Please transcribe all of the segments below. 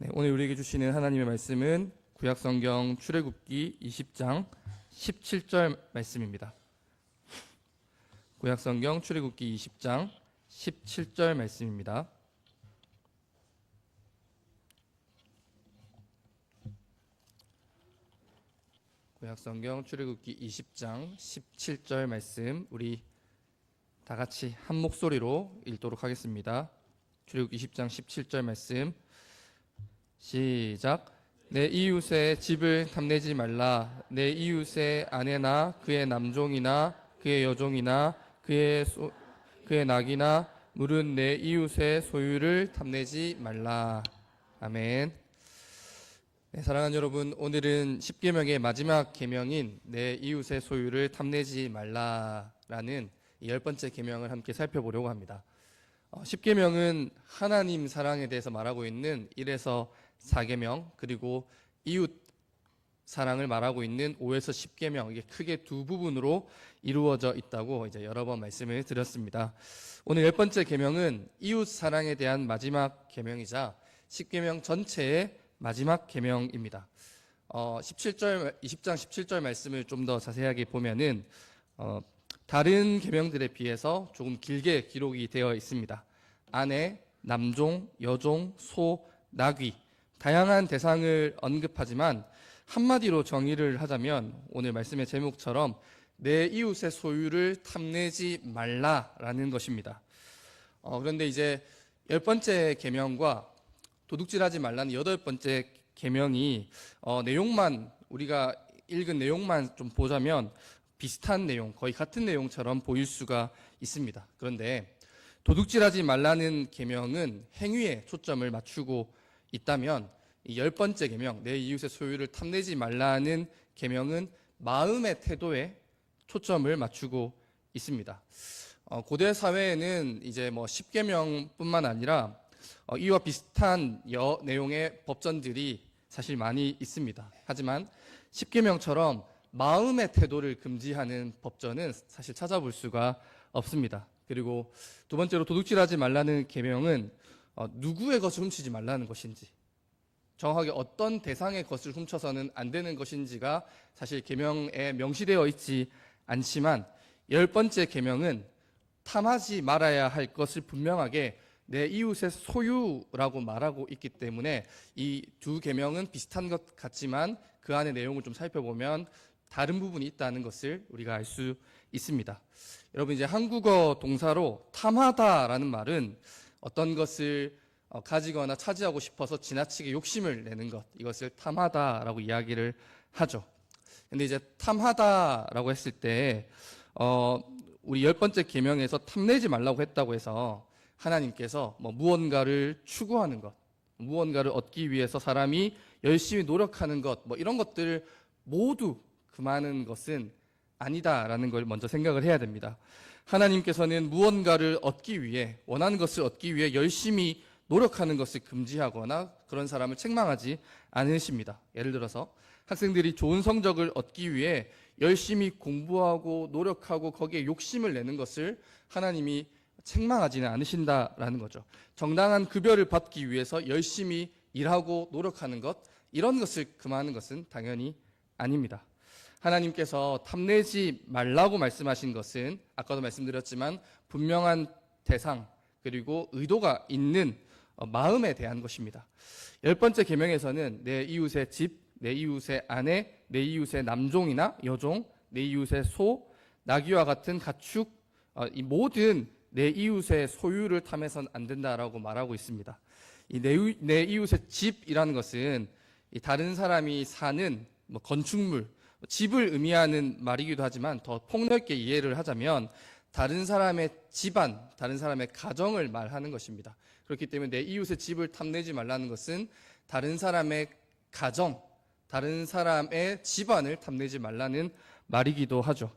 네, 오늘 우리에게 주시는 하나님의 말씀은 구약성경 출애굽기 20장 17절 말씀입니다. 구약성경 출애굽기 20장 17절 말씀입니다. 구약성경 출애굽기 20장 17절 말씀 우리 다 같이 한 목소리로 읽도록 하겠습니다. 출애굽기 20장 17절 말씀 시작. 내 이웃의 집을 탐내지 말라. 내 이웃의 아내나 그의 남종이나 그의 여종이나 그의 소, 그의 낙이나 물은 내 이웃의 소유를 탐내지 말라. 아멘. 네, 사랑하는 여러분, 오늘은 10계명의 마지막 계명인 내 이웃의 소유를 탐내지 말라라는 이열 번째 계명을 함께 살펴보려고 합니다. 어, 10계명은 하나님 사랑에 대해서 말하고 있는 1에서 4계명 그리고 이웃 사랑을 말하고 있는 5에서 10계명 이게 크게 두 부분으로 이루어져 있다고 이제 여러 번 말씀을 드렸습니다. 오늘 열 번째 계명은 이웃 사랑에 대한 마지막 계명이자 10계명 전체의 마지막 계명입니다. 어, 17절 20장 17절 말씀을 좀 더 자세하게 보면은 어, 다른 계명들에 비해서 조금 길게 기록이 되어 있습니다. 아내, 남종, 여종, 소, 나귀 다양한 대상을 언급하지만 한마디로 정의를 하자면 오늘 말씀의 제목처럼 내 이웃의 소유를 탐내지 말라라는 것입니다. 어, 그런데 이제 열 번째 계명과 도둑질하지 말라는 여덟 번째 계명이 어, 내용만 우리가 읽은 내용만 좀 보자면 비슷한 내용, 거의 같은 내용처럼 보일 수가 있습니다. 그런데 도둑질하지 말라는 계명은 행위에 초점을 맞추고 있다면 이 열 번째 계명, 내 이웃의 소유를 탐내지 말라는 계명은 마음의 태도에 초점을 맞추고 있습니다. 어, 고대 사회에는 이제 뭐 10계명뿐만 아니라 어, 이와 비슷한 여, 내용의 법전들이 사실 많이 있습니다. 하지만 10계명처럼 마음의 태도를 금지하는 법전은 사실 찾아볼 수가 없습니다. 그리고 두 번째로 도둑질하지 말라는 계명은 어, 누구의 것을 훔치지 말라는 것인지 정확하게 어떤 대상의 것을 훔쳐서는 안 되는 것인지가 사실 계명에 명시되어 있지 않지만 열 번째 계명은 탐하지 말아야 할 것을 분명하게 내 이웃의 소유라고 말하고 있기 때문에 이 두 계명은 비슷한 것 같지만 그 안의 내용을 좀 살펴보면 다른 부분이 있다는 것을 우리가 알 수 있습니다. 여러분 이제 한국어 동사로 탐하다라는 말은 어떤 것을 어, 가지거나 차지하고 싶어서 지나치게 욕심을 내는 것 이것을 탐하다라고 이야기를 하죠. 근데 이제 탐하다라고 했을 때 어, 우리 열 번째 계명에서 탐내지 말라고 했다고 해서 하나님께서 뭐 무언가를 추구하는 것, 무언가를 얻기 위해서 사람이 열심히 노력하는 것, 뭐 이런 것들을 모두 금하는 것은 아니다라는 걸 먼저 생각을 해야 됩니다. 하나님께서는 무언가를 얻기 위해, 원하는 것을 얻기 위해 열심히 노력하는 것을 금지하거나 그런 사람을 책망하지 않으십니다. 예를 들어서 학생들이 좋은 성적을 얻기 위해 열심히 공부하고 노력하고 거기에 욕심을 내는 것을 하나님이 책망하지는 않으신다라는 거죠. 정당한 급여를 받기 위해서 열심히 일하고 노력하는 것, 이런 것을 금하는 것은 당연히 아닙니다. 하나님께서 탐내지 말라고 말씀하신 것은 아까도 말씀드렸지만 분명한 대상 그리고 의도가 있는 어, 마음에 대한 것입니다. 열 번째 계명에서는 내 이웃의 집, 내 이웃의 아내, 내 이웃의 남종이나 여종, 내 이웃의 소, 나귀와 같은 가축, 어, 이 모든 내 이웃의 소유를 탐해선 안 된다라고 말하고 있습니다. 이 내, 내 이웃의 집이라는 것은 이 다른 사람이 사는 뭐 건축물, 집을 의미하는 말이기도 하지만 더 폭넓게 이해를 하자면 다른 사람의 집안, 다른 사람의 가정을 말하는 것입니다. 그렇기 때문에 내 이웃의 집을 탐내지 말라는 것은 다른 사람의 가정, 다른 사람의 집안을 탐내지 말라는 말이기도 하죠.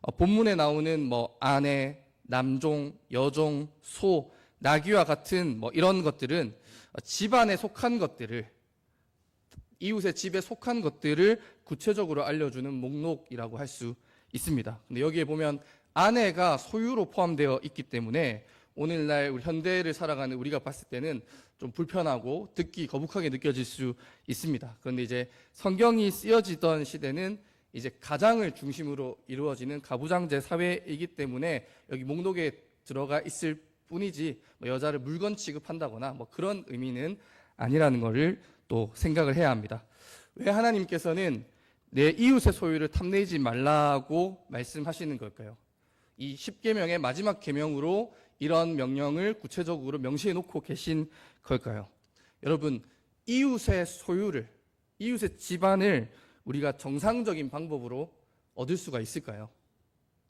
어, 본문에 나오는 뭐 아내, 남종, 여종, 소, 나귀와 같은 뭐 이런 것들은 집안에 속한 것들을 이웃의 집에 속한 것들을 구체적으로 알려주는 목록이라고 할 수 있습니다. 근데 여기에 보면 아내가 소유로 포함되어 있기 때문에 오늘날 우리 현대를 살아가는 우리가 봤을 때는 좀 불편하고 듣기 거북하게 느껴질 수 있습니다. 그런데 이제 성경이 쓰여지던 시대는 이제 가장을 중심으로 이루어지는 가부장제 사회이기 때문에 여기 목록에 들어가 있을 뿐이지 뭐 여자를 물건 취급한다거나 뭐 그런 의미는 아니라는 것을 또 생각을 해야 합니다. 왜 하나님께서는 내 이웃의 소유를 탐내지 말라고 말씀하시는 걸까요? 이 10계명의 마지막 계명으로 이런 명령을 구체적으로 명시해 놓고 계신 걸까요? 여러분, 이웃의 소유를 이웃의 집안을 우리가 정상적인 방법으로 얻을 수가 있을까요?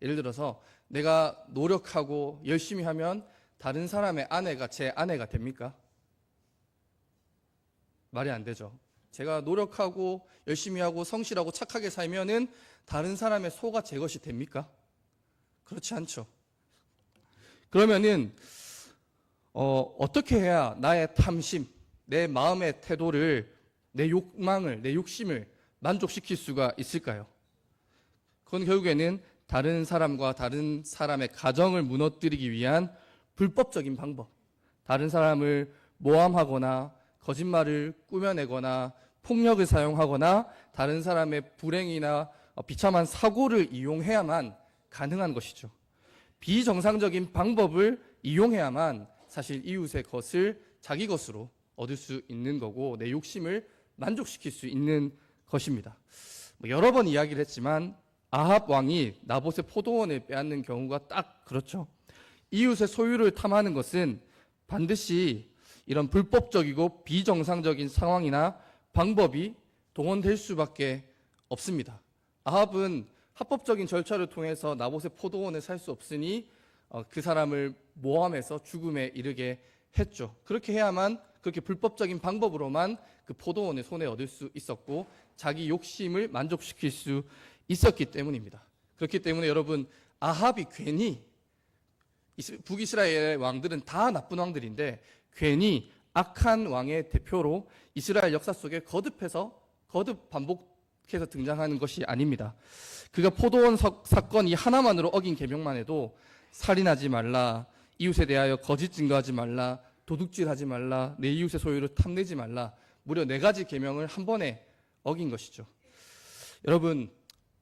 예를 들어서 내가 노력하고 열심히 하면 다른 사람의 아내가 제 아내가 됩니까? 말이 안 되죠. 제가 노력하고 열심히 하고 성실하고 착하게 살면은 다른 사람의 소가 제 것이 됩니까? 그렇지 않죠. 그러면은 어, 어떻게 해야 나의 탐심, 내 마음의 태도를 내 욕망을, 내 욕심을 만족시킬 수가 있을까요? 그건 결국에는 다른 사람과 다른 사람의 가정을 무너뜨리기 위한 불법적인 방법, 다른 사람을 모함하거나 거짓말을 꾸며내거나 폭력을 사용하거나 다른 사람의 불행이나 어, 비참한 사고를 이용해야만 가능한 것이죠. 비정상적인 방법을 이용해야만 사실 이웃의 것을 자기 것으로 얻을 수 있는 거고 내 욕심을 만족시킬 수 있는 것입니다. 뭐 여러 번 이야기를 했지만 아합 왕이 나봇의 포도원을 빼앗는 경우가 딱 그렇죠. 이웃의 소유를 탐하는 것은 반드시 이런 불법적이고 비정상적인 상황이나 방법이 동원될 수밖에 없습니다. 아합은 합법적인 절차를 통해서 나봇의 포도원을 살 수 없으니 어, 그 사람을 모함해서 죽음에 이르게 했죠. 그렇게 해야만 그렇게 불법적인 방법으로만 그 포도원을 손에 얻을 수 있었고 자기 욕심을 만족시킬 수 있었기 때문입니다. 그렇기 때문에 여러분 아합이 괜히 이스- 북이스라엘 왕들은 다 나쁜 왕들인데 괜히 악한 왕의 대표로 이스라엘 역사 속에 거듭해서 거듭 반복해서 등장하는 것이 아닙니다. 그가 포도원 사- 사건 이 하나만으로 어긴 계명만 해도 살인하지 말라, 이웃에 대하여 거짓 증거하지 말라, 도둑질하지 말라, 내 이웃의 소유를 탐내지 말라, 무려 네 가지 계명을 한 번에 어긴 것이죠. 여러분,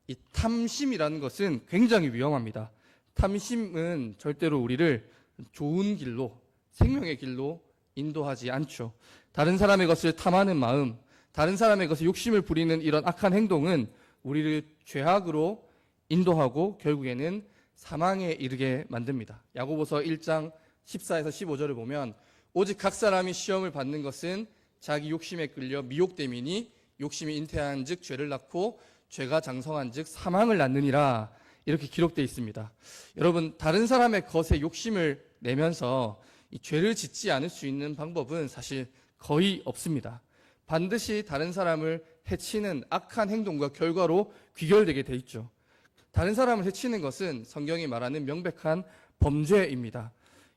이 탐심이라는 것은 굉장히 위험합니다. 탐심은 절대로 우리를 좋은 길로, 생명의 길로 인도하지 않죠. 다른 사람의 것을 탐하는 마음, 다른 사람의 것을 욕심을 부리는 이런 악한 행동은 우리를 죄악으로 인도하고 결국에는 사망에 이르게 만듭니다. 야고보서 1장 14에서 15절을 보면 오직 각 사람이 시험을 받는 것은 자기 욕심에 끌려 미혹됨이니 욕심이 잉태한즉 죄를 낳고 죄가 장성한즉 사망을 낳느니라 이렇게 기록되어 있습니다. 여러분 다른 사람의 것에 욕심을 내면서 이 죄를 짓지 않을 수 있는 방법은 사실 거의 없습니다. 반드시 다른 사람을 해치는 악한 행동과 결과로 귀결되게 돼 있죠. 다른 사람을 해치는 것은 성경이 말하는 명백한 범죄입니다.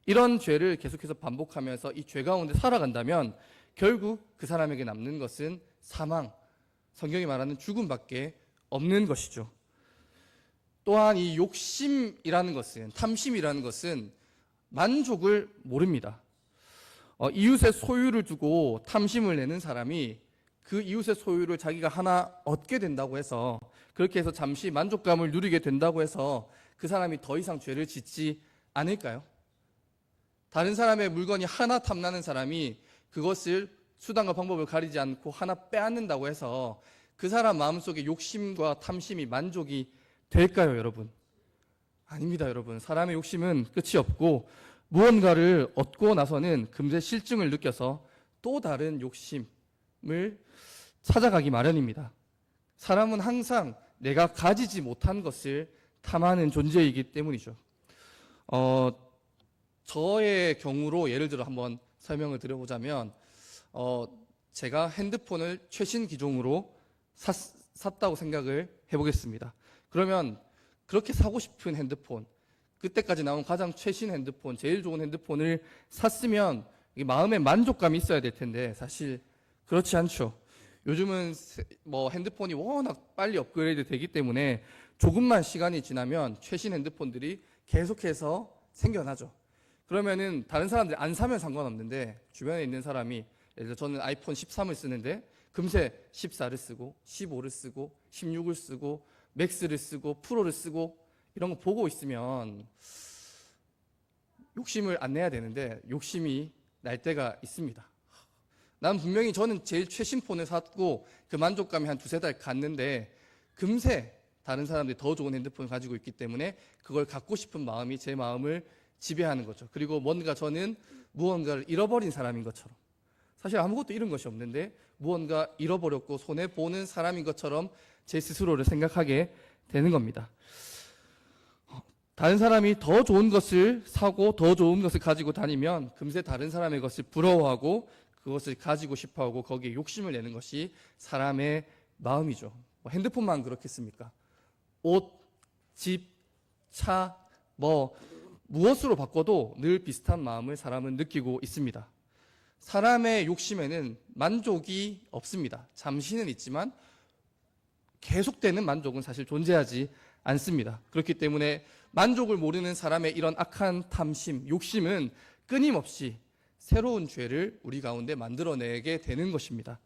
이런 죄를 계속해서 반복하면서 이 죄 가운데 살아간다면 결국 그 사람에게 남는 것은 사망, 성경이 말하는 죽음밖에 없는 것이죠. 또한 이 욕심이라는 것은 탐심이라는 것은 만족을 모릅니다. 어, 이웃의 소유를 두고 탐심을 내는 사람이 그 이웃의 소유를 자기가 하나 얻게 된다고 해서 그렇게 해서 잠시 만족감을 누리게 된다고 해서 그 사람이 더 이상 죄를 짓지 않을까요? 다른 사람의 물건이 하나 탐나는 사람이 그것을 수단과 방법을 가리지 않고 하나 빼앗는다고 해서 그 사람 마음속에 욕심과 탐심이 만족이 될까요, 여러분? 아닙니다, 여러분. 사람의 욕심은 끝이 없고 무언가를 얻고 나서는 금세 실증을 느껴서 또 다른 욕심을 찾아가기 마련입니다. 사람은 항상 내가 가지지 못한 것을 탐하는 존재이기 때문이죠. 어, 저의 경우로 예를 들어 한번 설명을 드려보자면, 어, 제가 핸드폰을 최신 기종으로 샀, 샀다고 생각을 해보겠습니다. 그러면 그렇게 사고 싶은 핸드폰, 그때까지 나온 가장 최신 핸드폰, 제일 좋은 핸드폰을 샀으면 마음의 만족감이 있어야 될 텐데 사실 그렇지 않죠. 요즘은 세- 뭐 핸드폰이 워낙 빨리 업그레이드 되기 때문에 조금만 시간이 지나면 최신 핸드폰들이 계속해서 생겨나죠. 그러면은 다른 사람들이 안 사면 상관없는데 주변에 있는 사람이 예를 들어 저는 아이폰 13을 쓰는데 금세 14를 쓰고 15를 쓰고 16을 쓰고 맥스를 쓰고 프로를 쓰고 이런 거 보고 있으면 욕심을 안 내야 되는데 욕심이 날 때가 있습니다. 난 분명히 저는 제일 최신 폰을 샀고 그 만족감이 한 두세 달 갔는데 금세 다른 사람들이 더 좋은 핸드폰을 가지고 있기 때문에 그걸 갖고 싶은 마음이 제 마음을 지배하는 거죠. 그리고 뭔가 저는 무언가를 잃어버린 사람인 것처럼 사실 아무것도 잃은 것이 없는데 무언가 잃어버렸고 손해 보는 사람인 것처럼 제 스스로를 생각하게 되는 겁니다. 다른 사람이 더 좋은 것을 사고 더 좋은 것을 가지고 다니면 금세 다른 사람의 것을 부러워하고 그것을 가지고 싶어하고 거기에 욕심을 내는 것이 사람의 마음이죠. 뭐 핸드폰만 그렇겠습니까? 옷, 집, 차, 뭐 무엇으로 바꿔도 늘 비슷한 마음을 사람은 느끼고 있습니다. 사람의 욕심에는 만족이 없습니다. 잠시는 있지만 계속되는 만족은 사실 존재하지 않습니다. 그렇기 때문에 만족을 모르는 사람의 이런 악한 탐심, 욕심은 끊임없이 새로운 죄를 우리 가운데 만들어내게 되는 것입니다.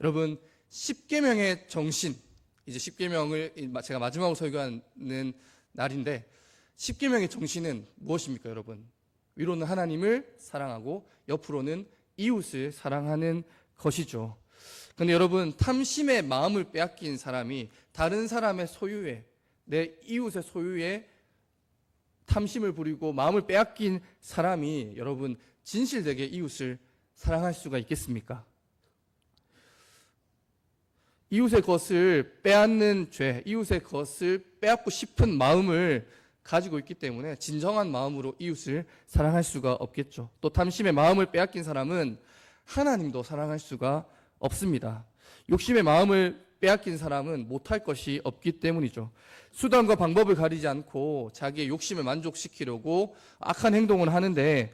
여러분, 십계명의 정신, 이제 십계명을 제가 마지막으로 설교하는 날인데 십계명의 정신은 무엇입니까, 여러분? 위로는 하나님을 사랑하고 옆으로는 이웃을 사랑하는 것이죠. 근데 여러분, 탐심의 마음을 빼앗긴 사람이 다른 사람의 소유에, 내 이웃의 소유에 탐심을 부리고 마음을 빼앗긴 사람이 여러분, 진실되게 이웃을 사랑할 수가 있겠습니까? 이웃의 것을 빼앗는 죄, 이웃의 것을 빼앗고 싶은 마음을 가지고 있기 때문에 진정한 마음으로 이웃을 사랑할 수가 없겠죠. 또 탐심의 마음을 빼앗긴 사람은 하나님도 사랑할 수가 없 습니다. 욕심의 마음을 빼앗긴 사람은 못할 것이 없기 때문이죠. 수단과 방법을 가리지 않고 자기의 욕심을 만족시키려고 악한 행동을 하는데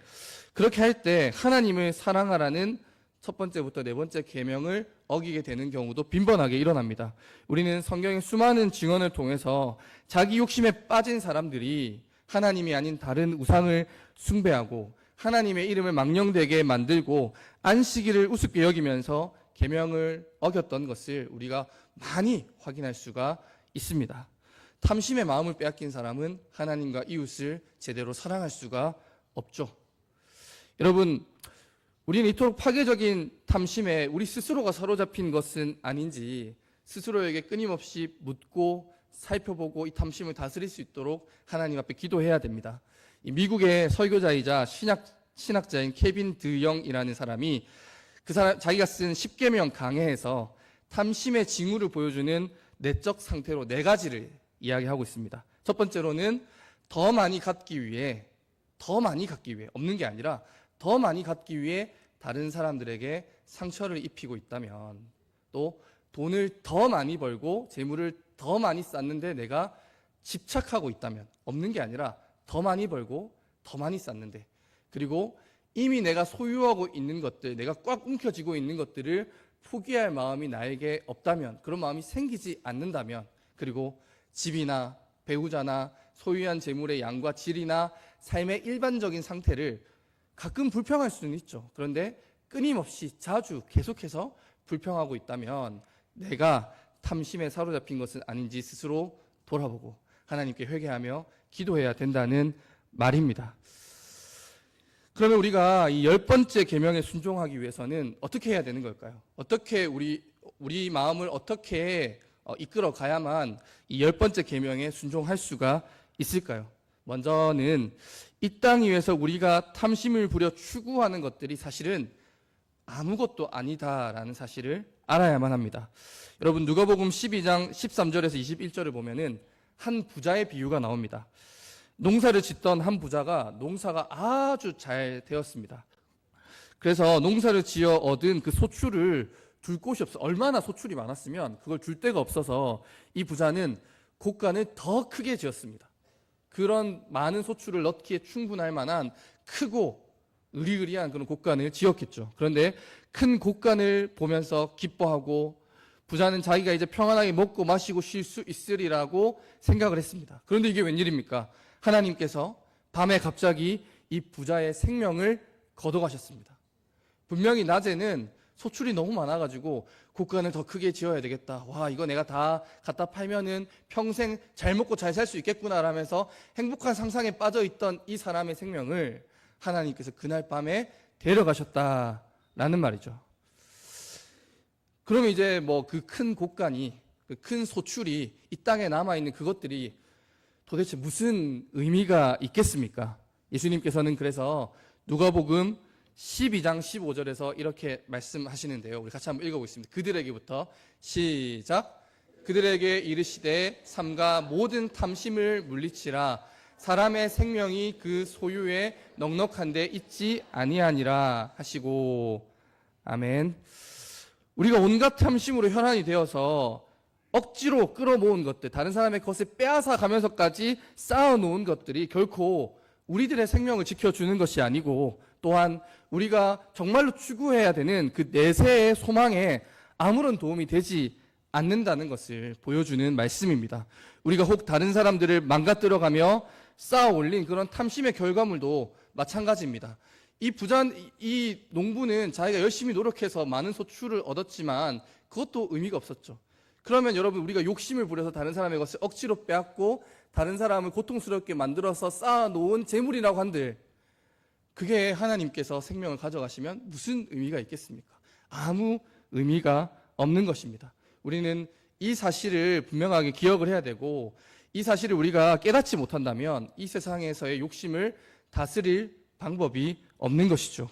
그렇게 할 때 하나님을 사랑하라는 첫 번째부터 네 번째 계명을 어기게 되는 경우도 빈번하게 일어납니다. 우리는 성경의 수많은 증언을 통해서 자기 욕심에 빠진 사람들이 하나님이 아닌 다른 우상을 숭배하고 하나님의 이름을 망령되게 만들고 안식일을 우습게 여기면서 계명을 어겼던 것을 우리가 많이 확인할 수가 있습니다. 탐심의 마음을 빼앗긴 사람은 하나님과 이웃을 제대로 사랑할 수가 없죠. 여러분, 우리는 이토록 파괴적인 탐심에 우리 스스로가 사로잡힌 것은 아닌지 스스로에게 끊임없이 묻고 살펴보고 이 탐심을 다스릴 수 있도록 하나님 앞에 기도해야 됩니다. 이 미국의 설교자이자 신학, 신학자인 케빈 드영이라는 사람이 그 사람 자기가 쓴 10계명 강해에서 탐심의 징후를 보여주는 내적 상태로 네 가지를 이야기하고 있습니다. 첫 번째로는 더 많이 갖기 위해 더 많이 갖기 위해 없는 게 아니라 더 많이 갖기 위해 다른 사람들에게 상처를 입히고 있다면 또 돈을 더 많이 벌고 재물을 더 많이 쌓는데 내가 집착하고 있다면 없는 게 아니라 더 많이 벌고 더 많이 쌓는데 그리고 이미 내가 소유하고 있는 것들 내가 꽉 움켜쥐고 있는 것들을 포기할 마음이 나에게 없다면 그런 마음이 생기지 않는다면 그리고 집이나 배우자나 소유한 재물의 양과 질이나 삶의 일반적인 상태를 가끔 불평할 수는 있죠. 그런데 끊임없이 자주 계속해서 불평하고 있다면 내가 탐심에 사로잡힌 것은 아닌지 스스로 돌아보고 하나님께 회개하며 기도해야 된다는 말입니다. 그러면 우리가 이 열 번째 계명에 순종하기 위해서는 어떻게 해야 되는 걸까요? 어떻게 우리 우리 마음을 어떻게 어, 이끌어 가야만 이 열 번째 계명에 순종할 수가 있을까요? 먼저는 이 땅 위에서 우리가 탐심을 부려 추구하는 것들이 사실은 아무것도 아니다라는 사실을 알아야만 합니다. 여러분 누가복음 12장 13절에서 21절을 보면은 한 부자의 비유가 나옵니다. 농사를 짓던 한 부자가 농사가 아주 잘 되었습니다. 그래서 농사를 지어 얻은 그 소출을 둘 곳이 없어. 얼마나 소출이 많았으면 그걸 줄 데가 없어서 이 부자는 곡간을 더 크게 지었습니다. 그런 많은 소출을 넣기에 충분할 만한 크고 의리의리한 그런 곡간을 지었겠죠. 그런데 큰 곡간을 보면서 기뻐하고 부자는 자기가 이제 평안하게 먹고 마시고 쉴 수 있으리라고 생각을 했습니다. 그런데 이게 웬일입니까? 하나님께서 밤에 갑자기 이 부자의 생명을 걷어가셨습니다. 분명히 낮에는 소출이 너무 많아가지고 국간을 더 크게 지어야 되겠다. 와, 이거 내가 다 갖다 팔면은 평생 잘 먹고 잘 살 수 있겠구나 라면서 행복한 상상에 빠져 있던 이 사람의 생명을 하나님께서 그날 밤에 데려가셨다라는 말이죠. 그러면 이제 뭐 그 큰 곡간이 그 큰 소출이 이 땅에 남아 있는 그것들이 도대체 무슨 의미가 있겠습니까? 예수님께서는 그래서 누가복음 12장 15절에서 이렇게 말씀하시는데요. 우리 같이 한번 읽어보겠습니다. 그들에게부터 시작. 그들에게 이르시되 삼가 모든 탐심을 물리치라 사람의 생명이 그 소유에 넉넉한데 있지 아니하니라 하시고 아멘. 우리가 온갖 탐심으로 혈안이 되어서 억지로 끌어모은 것들, 다른 사람의 것을 빼앗아 가면서까지 쌓아놓은 것들이 결코 우리들의 생명을 지켜주는 것이 아니고 또한 우리가 정말로 추구해야 되는 그 내세의 소망에 아무런 도움이 되지 않는다는 것을 보여주는 말씀입니다. 우리가 혹 다른 사람들을 망가뜨려가며 쌓아 올린 그런 탐심의 결과물도 마찬가지입니다. 이 부자, 이 농부는 자기가 열심히 노력해서 많은 소출을 얻었지만 그것도 의미가 없었죠. 그러면 여러분 우리가 욕심을 부려서 다른 사람의 것을 억지로 빼앗고 다른 사람을 고통스럽게 만들어서 쌓아놓은 재물이라고 한들 그게 하나님께서 생명을 가져가시면 무슨 의미가 있겠습니까? 아무 의미가 없는 것입니다. 우리는 이 사실을 분명하게 기억을 해야 되고 이 사실을 우리가 깨닫지 못한다면 이 세상에서의 욕심을 다스릴 방법이 없는 것이죠.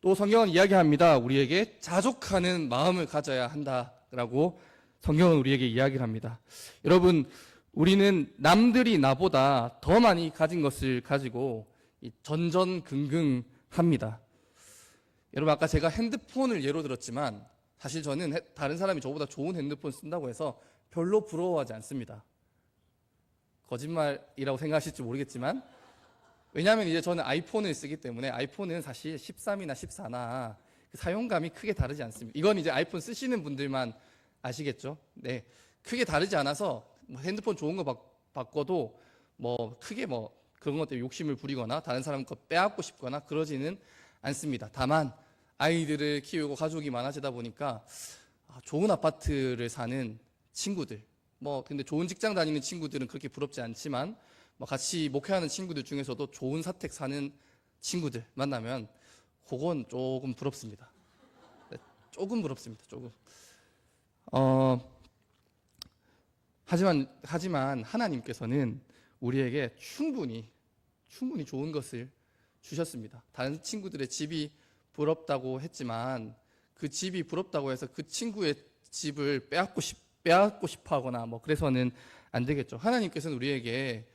또 성경은 이야기합니다. 우리에게 자족하는 마음을 가져야 한다라고 성경은 우리에게 이야기를 합니다. 여러분, 우리는 남들이 나보다 더 많이 가진 것을 가지고 이 전전긍긍 합니다. 여러분 아까 제가 핸드폰을 예로 들었지만 사실 저는 해- 다른 사람이 저보다 좋은 핸드폰 쓴다고 해서 별로 부러워하지 않습니다. 거짓말이라고 생각하실지 모르겠지만 왜냐하면 이제 저는 아이폰을 쓰기 때문에 아이폰은 사실 13이나 14나 그 사용감이 크게 다르지 않습니다. 이건 이제 아이폰 쓰시는 분들만 아시겠죠? 네, 크게 다르지 않아서 뭐 핸드폰 좋은 거 바, 바꿔도 뭐 크게 뭐 그런 것 때문에 욕심을 부리거나 다른 사람 거 빼앗고 싶거나 그러지는 않습니다. 다만 아이들을 키우고 가족이 많아지다 보니까 아, 좋은 아파트를 사는 친구들, 뭐 근데 좋은 직장 다니는 친구들은 그렇게 부럽지 않지만 뭐 같이 목회하는 친구들 중에서도 좋은 사택 사는 친구들 만나면 그건 조금 부럽습니다. 네, 조금 부럽습니다. 조금. 어, 하지만 하지만 하나님께서는 우리에게 충분히 충분히 좋은 것을 주셨습니다. 다른 친구들의 집이 부럽다고 했지만 그 집이 부럽다고 해서 그 친구의 집을 빼앗고 싶 빼앗고 싶어 하거나 뭐 그래서는 안 되겠죠. 하나님께서는 우리에게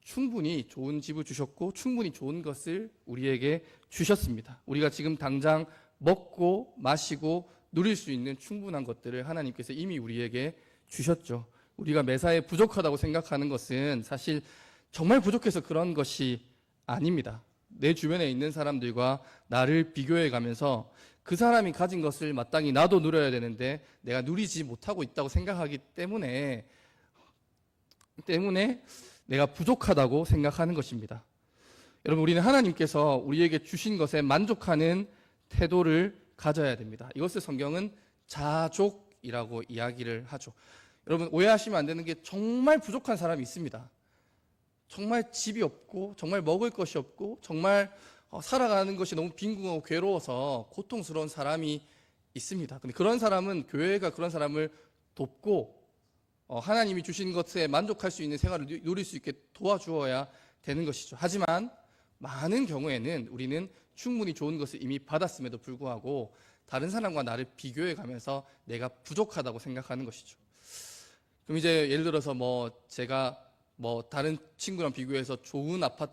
충분히 좋은 집을 주셨고 충분히 좋은 것을 우리에게 주셨습니다. 우리가 지금 당장 먹고 마시고 누릴 수 있는 충분한 것들을 하나님께서 이미 우리에게 주셨죠. 우리가 매사에 부족하다고 생각하는 것은 사실 정말 부족해서 그런 것이 아닙니다. 내 주변에 있는 사람들과 나를 비교해 가면서 그 사람이 가진 것을 마땅히 나도 누려야 되는데 내가 누리지 못하고 있다고 생각하기 때문에 때문에 내가 부족하다고 생각하는 것입니다. 여러분 우리는 하나님께서 우리에게 주신 것에 만족하는 태도를 가져야 됩니다. 이것을 성경은 자족이라고 이야기를 하죠. 여러분 오해하시면 안 되는 게 정말 부족한 사람이 있습니다. 정말 집이 없고 정말 먹을 것이 없고 정말 어, 살아가는 것이 너무 빈궁하고 괴로워서 고통스러운 사람이 있습니다. 근데 그런 사람은 교회가 그런 사람을 돕고 어, 하나님이 주신 것에 만족할 수 있는 생활을 누- 누릴 수 있게 도와주어야 되는 것이죠. 하지만 많은 경우에는 우리는 충분히 좋은 것을 이미 받았음에도 불구하고 다른 사람과 나를 비교해 가면서 내가 부족하다고 생각하는 것이죠. 그럼 이제 예를 들어서 뭐 제가 뭐 다른 친구랑 비교해서 좋은 아파트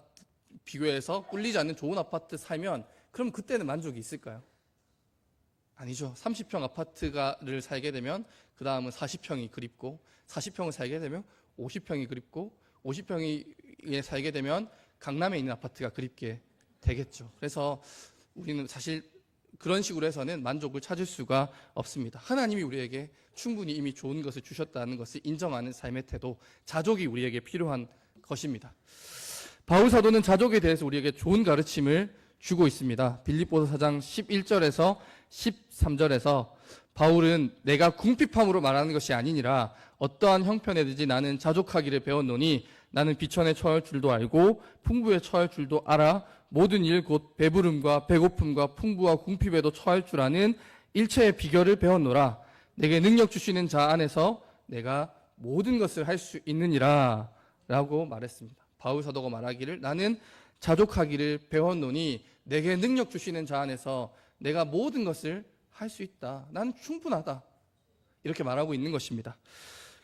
비교해서 꿀리지 않는 좋은 아파트 살면 그럼 그때는 만족이 있을까요? 아니죠. 30평 아파트를 살게 되면 그 다음은 40평이 그립고 40평을 살게 되면 50평이 그립고 50평이 살게 되면 강남에 있는 아파트가 그립게 되겠죠. 그래서 우리는 사실 그런 식으로 해서는 만족을 찾을 수가 없습니다. 하나님이 우리에게 충분히 이미 좋은 것을 주셨다는 것을 인정하는 삶의 태도, 자족이 우리에게 필요한 것입니다. 바울 사도는 자족에 대해서 우리에게 좋은 가르침을 주고 있습니다. 빌립보서 4장 11절에서 13절에서 바울은 내가 궁핍함으로 말하는 것이 아니니라 어떠한 형편에든지 나는 자족하기를 배웠노니 나는 비천에 처할 줄도 알고 풍부에 처할 줄도 알아 모든 일 곧 배부름과 배고픔과 풍부와 궁핍에도 처할 줄 아는 일체의 비결을 배웠노라 내게 능력 주시는 자 안에서 내가 모든 것을 할 수 있느니라 라고 말했습니다. 바울 사도가 말하기를 나는 자족하기를 배웠노니 내게 능력 주시는 자 안에서 내가 모든 것을 할 수 있다. 나는 충분하다. 이렇게 말하고 있는 것입니다.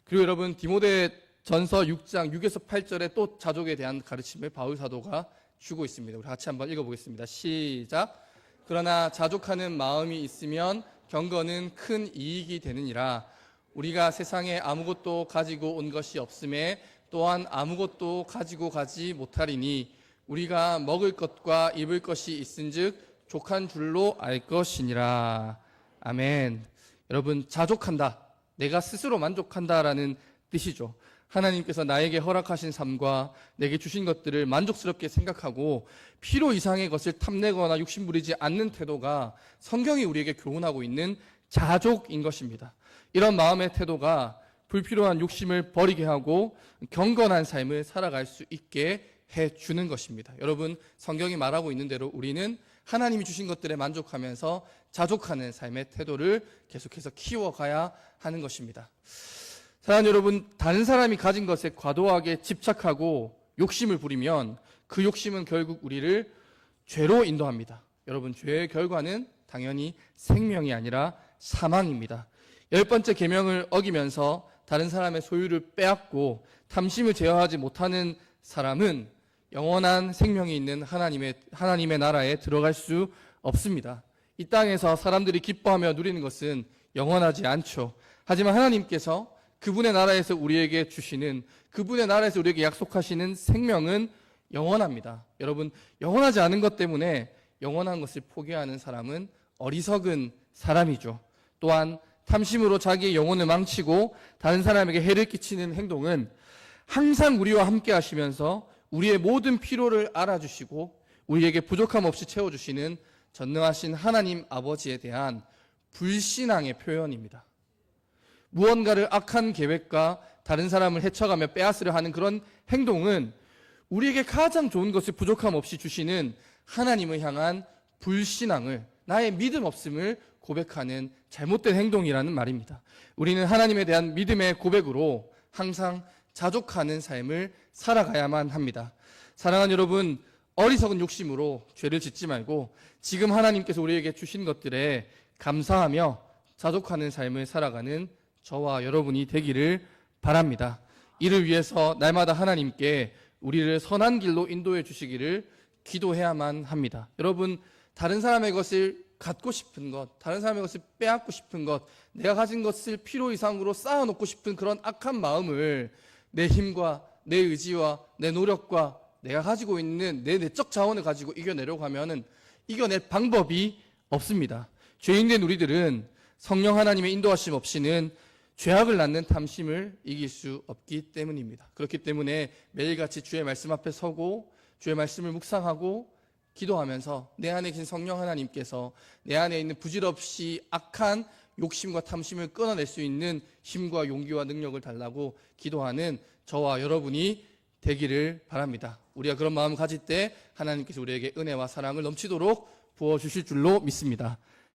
그리고 여러분 디모데 전서 6장 6에서 8절에 또 자족에 대한 가르침을 바울 사도가 주고 있습니다. 우리 같이 한번 읽어보겠습니다. 시작. 그러나 자족하는 마음이 있으면 경건은 큰 이익이 되느니라. 우리가 세상에 아무것도 가지고 온 것이 없음에 또한 아무것도 가지고 가지 못하리니 우리가 먹을 것과 입을 것이 있은즉 족한 줄로 알 것이니라. 아멘. 여러분 자족한다. 내가 스스로 만족한다라는 뜻이죠. 하나님께서 나에게 허락하신 삶과 내게 주신 것들을 만족스럽게 생각하고 필요 이상의 것을 탐내거나 욕심 부리지 않는 태도가 성경이 우리에게 교훈하고 있는 자족인 것입니다. 이런 마음의 태도가 불필요한 욕심을 버리게 하고 경건한 삶을 살아갈 수 있게 해 주는 것입니다. 여러분, 성경이 말하고 있는 대로 우리는 하나님이 주신 것들에 만족하면서 자족하는 삶의 태도를 계속해서 키워가야 하는 것입니다. 사랑하는 여러분, 다른 사람이 가진 것에 과도하게 집착하고 욕심을 부리면 그 욕심은 결국 우리를 죄로 인도합니다. 여러분, 죄의 결과는 당연히 생명이 아니라 사망입니다. 열 번째 계명을 어기면서 다른 사람의 소유를 빼앗고 탐심을 제어하지 못하는 사람은 영원한 생명이 있는 하나님의 하나님의 나라에 들어갈 수 없습니다. 이 땅에서 사람들이 기뻐하며 누리는 것은 영원하지 않죠. 하지만 하나님께서 그분의 나라에서 우리에게 주시는 그분의 나라에서 우리에게 약속하시는 생명은 영원합니다. 여러분, 영원하지 않은 것 때문에 영원한 것을 포기하는 사람은 어리석은 사람이죠. 또한 탐심으로 자기의 영혼을 망치고 다른 사람에게 해를 끼치는 행동은 항상 우리와 함께 하시면서 우리의 모든 필요를 알아주시고 우리에게 부족함 없이 채워주시는 전능하신 하나님 아버지에 대한 불신앙의 표현입니다. 무언가를 악한 계획과 다른 사람을 해쳐가며 빼앗으려 하는 그런 행동은 우리에게 가장 좋은 것을 부족함 없이 주시는 하나님을 향한 불신앙을 나의 믿음 없음을 고백하는 잘못된 행동이라는 말입니다. 우리는 하나님에 대한 믿음의 고백으로 항상 자족하는 삶을 살아가야만 합니다. 사랑하는 여러분, 어리석은 욕심으로 죄를 짓지 말고 지금 하나님께서 우리에게 주신 것들에 감사하며 자족하는 삶을 살아가는 저와 여러분이 되기를 바랍니다. 이를 위해서 날마다 하나님께 우리를 선한 길로 인도해 주시기를 기도해야만 합니다. 여러분, 다른 사람의 것을 갖고 싶은 것, 다른 사람의 것을 빼앗고 싶은 것, 내가 가진 것을 필요 이상으로 쌓아놓고 싶은 그런 악한 마음을 내 힘과 내 의지와 내 노력과 내가 가지고 있는 내 내적 자원을 가지고 이겨내려고 하면은 이겨낼 방법이 없습니다. 죄인된 우리들은 성령 하나님의 인도하심 없이는 죄악을 낳는 탐심을 이길 수 없기 때문입니다. 그렇기 때문에 매일같이 주의 말씀 앞에 서고 주의 말씀을 묵상하고 기도하면서 내 안에 계신 성령 하나님께서 내 안에 있는 부질없이 악한 욕심과 탐심을 끊어낼 수 있는 힘과 용기와 능력을 달라고 기도하는 저와 여러분이 되기를 바랍니다. 우리가 그런 마음 가질 때 하나님께서 우리에게 은혜와 사랑을 넘치도록 부어 주실 줄로 믿습니다.